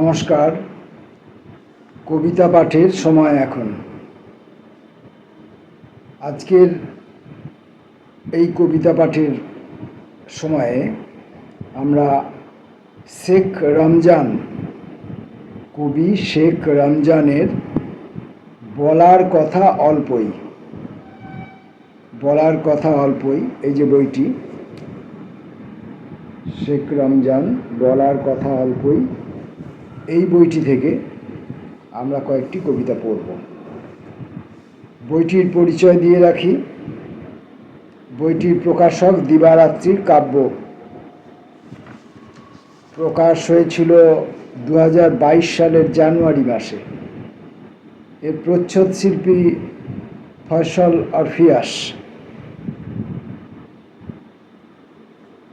নমস্কার। কবিতা পাঠের সময় এখন। আজকের এই কবিতা পাঠের সময়ে আমরা শেখ রমজান, কবি শেখ রমজানের বলার কথা অল্পই। বলার কথা অল্পই, এই যে বইটি। শেখ রমজান বলার কথা অল্পই। এই বইটি থেকে আমরা কয়েকটি কবিতা পড়ব। বইটির পরিচয় দিয়ে রাখি। বইটির প্রকাশক দিবারাত্রির কাব্য। প্রকাশ হয়েছিল দু হাজার বাইশ সালের জানুয়ারি মাসে। এর প্রচ্ছদ শিল্পী ফয়সল অরফিয়াস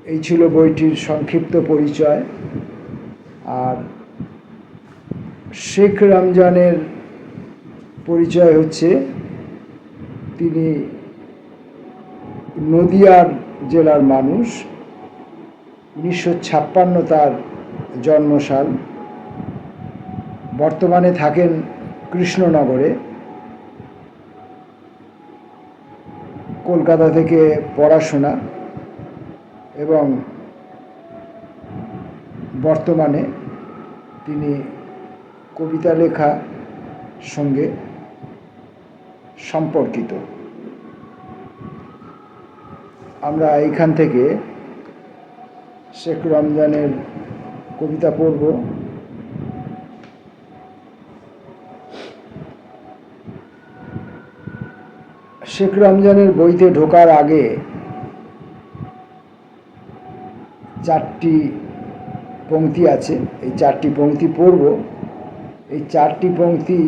এই ছিল বইটির সংক্ষিপ্ত পরিচয়। আর শেখ রমজানের পরিচয় হচ্ছে তিনি নদিয়ার জেলার মানুষ। উনিশশো ছাপ্পান্ন তার জন্মসাল। বর্তমানে থাকেন কৃষ্ণনগরে। কলকাতা থেকে পড়াশোনা এবং বর্তমানে তিনি কবিতা লেখা সঙ্গে সম্পর্কিত। আমরা এইখান থেকে শেখ রমজানের কবিতা পড়ব। শেখ রমজানের বইতে ঢোকার আগে চারটি পংক্তি আছে। এই চারটি পংক্তি পড়ব। এই চারটি পঙ্ক্তি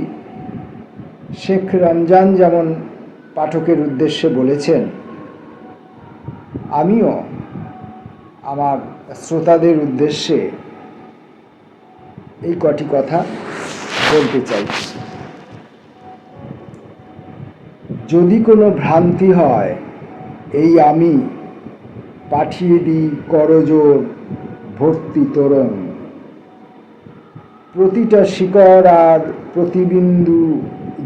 শেখ রমজান যেমন পাঠকের উদ্দেশ্যে বলেছেন, আমিও আমার শ্রোতাদের উদ্দেশ্যে এই কটি কথা বলতে চাই। যদি কোনো ভ্রান্তি হয়, এই আমি পাঠিয়ে দিই করজোর ভর্তি তরণ। প্রতিটা শিকড় আর প্রতিবিন্দু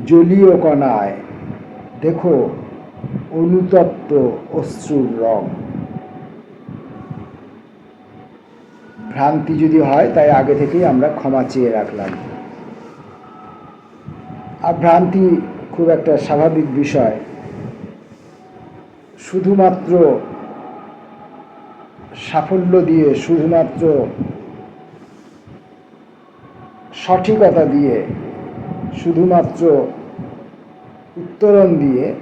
জলীয় কণায়। দেখো, অনুতপ্ত অশ্রুর রং। ভ্রান্তি যদি হয়, তাই আগে থেকেই আমরা ক্ষমা চেয়ে রাখলাম। আর ভ্রান্তি খুব একটা স্বাভাবিক বিষয়। শুধুমাত্র সাফল্য দিয়ে শুধুমাত্র সঠিকতা দিয়ে শুধুমাত্র উত্তরণ দিয়ে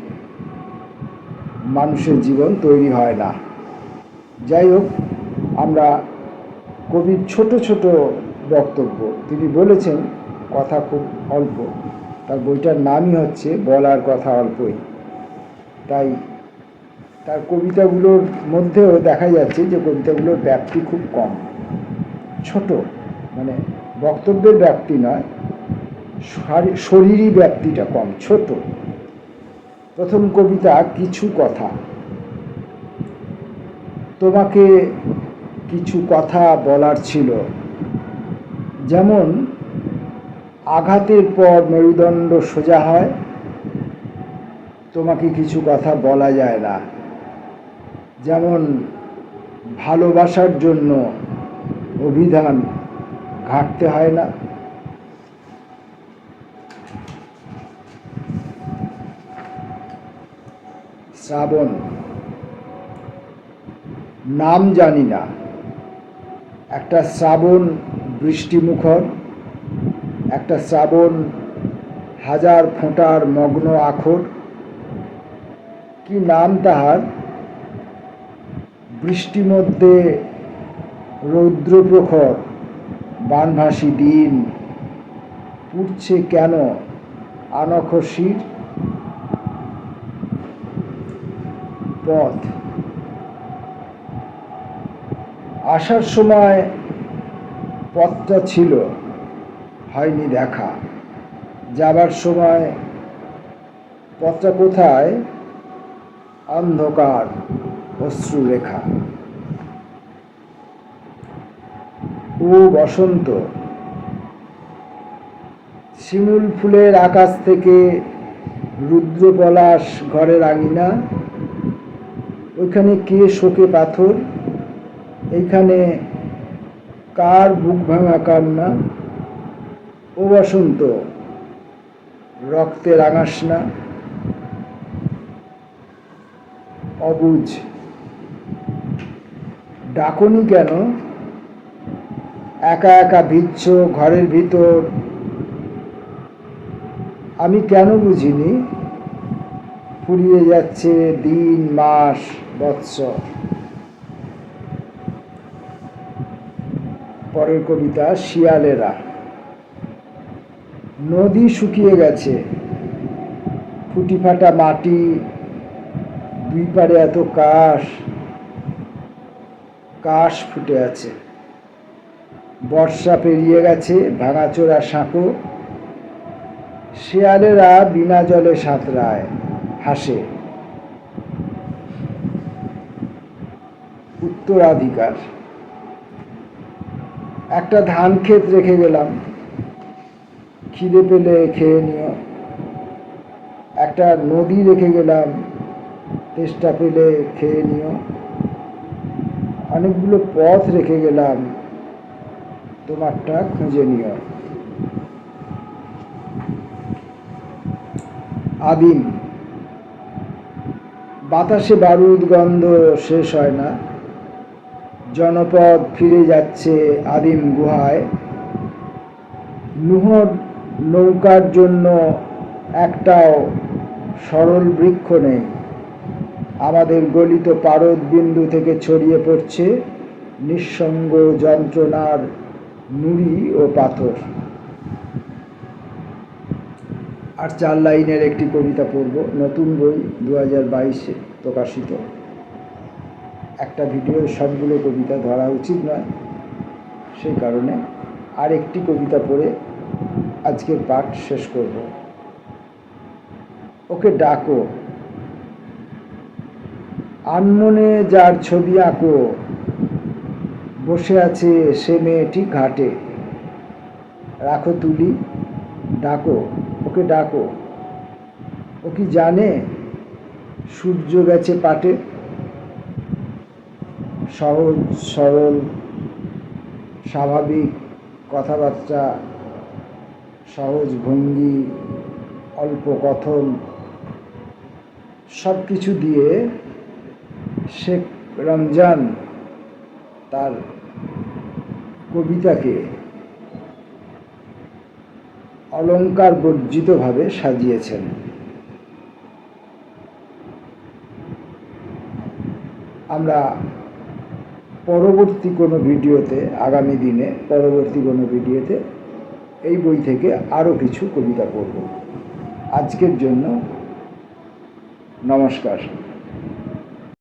মানুষের জীবন তৈরি হয় না। যাই হোক, আমরা কবির ছোট ছোট বক্তব্য, তিনি বলেছেন কথা খুব অল্প, তার বইটার নামই হচ্ছে বলার কথা অল্পই। তাই তার কবিতাগুলোর মধ্যেও দেখা যাচ্ছে যে কবিতাগুলোর ব্যাপ্তি খুব কম। ছোট মানে বক্তব্যের ব্যাপ্তি নয় শরীরই ব্যাপ্তিটা কম, ছোট। প্রথম কবিতা, কিছু কথা। তোমাকে কিছু কথা বলার ছিল। যেমন, আঘাতের পর মেরুদণ্ড সোজা হয়, তোমাকে কিছু কথা বলা যায় না। যেমন, ভালোবাসার জন্য অভিধান ঘাটতে হয় না। শ্রাবণ, নাম জানি না। একটা শ্রাবণ বৃষ্টিমুখর, একটা শ্রাবণ হাজার ফোঁটার মগ্ন আখর। কি নাম তাহার? বৃষ্টি মধ্যে রৌদ্র প্রখর বানভাসী দিন, পুড়ছে কেন আনখসির? পথ। আসার সময় পথটা ছিল, হয়নি দেখা। যাবার সময় পথটা কোথায়? অন্ধকার, অশ্রুরেখা। ও বসন্ত শিমুল ফুলের আকাশ থেকে রুদ্র পলাশ ঘরের আঙিনা ওইখানে কে শোকে পাথর? এইখানে কার বুক ভাঙা কান্না? ও বসন্ত, রক্তে রাঙাস না। অবুঝ, ডাকনি কেন? একা একা ভিচ্ছ ঘরের ভিতর? আমি কেন বুঝিনি? ফুরিয়ে যাচ্ছে দিন, মাস, বৎসর। পরের কবিতা, শিয়ালেরা। নদী শুকিয়ে গেছে। ফুটি ফাটা মাটি, দুই পারে এত কাশ। কাশ ফুটে আছে। বর্ষা পেরিয়ে গেছে, ভাঙাচোরা সাঁকো। শেয়ালেরা বিনা জলে সাঁতরায়, হাসে। উত্তরাধিকার। একটা ধান ক্ষেত রেখে গেলাম। খিদে পেলে খেয়ে নিও। একটা নদী রেখে গেলাম। তেষ্টা পেলে খেয়ে নিও। অনেকগুলো পথ রেখে গেলাম। তোমারটা খুঁজে নিও। আদিম, বাতাসে বারুদ গন্ধ শেষ হয় না। জনপদ ফিরে যাচ্ছে আদিম গুহায়। নুহর নৌকার জন্য একটাও সরল বৃক্ষ নেই। আমাদের গলিত পারদ বিন্দু থেকে ছড়িয়ে পড়ছে নিঃসঙ্গ যন্ত্রণার নুড়ি ও পাথর। আর চার লাইনের একটি কবিতা পড়ব, নতুন বই দু হাজার বাইশে প্রকাশিত। একটা ভিডিও সবগুলো কবিতা ধরা উচিত নয়, সেই কারণে আর একটি কবিতা পড়ে আজকের পাঠ শেষ করব। ওকে ডাকো। আনমনে যার ছবি আঁকো বসে আছে সে মেয়েটি ঘাটে। রাখো তুলি, ডাকো, ওকে ডাকো। ও কি জানে? সূর্য গেছে পাটে। সহজ, সরল, স্বাভাবিক কথাবার্তা সহজ ভঙ্গি অল্প কথন সব কিছু দিয়ে শেখ রমজান তার কবিতাকে অলঙ্কার বর্জিতভাবে সাজিয়েছেন। আমরা পরবর্তী কোনো ভিডিওতে, আগামী দিনে পরবর্তী কোনো ভিডিওতে এই বই থেকে আরও কিছু কবিতা পড়ব। আজকের জন্য নমস্কার।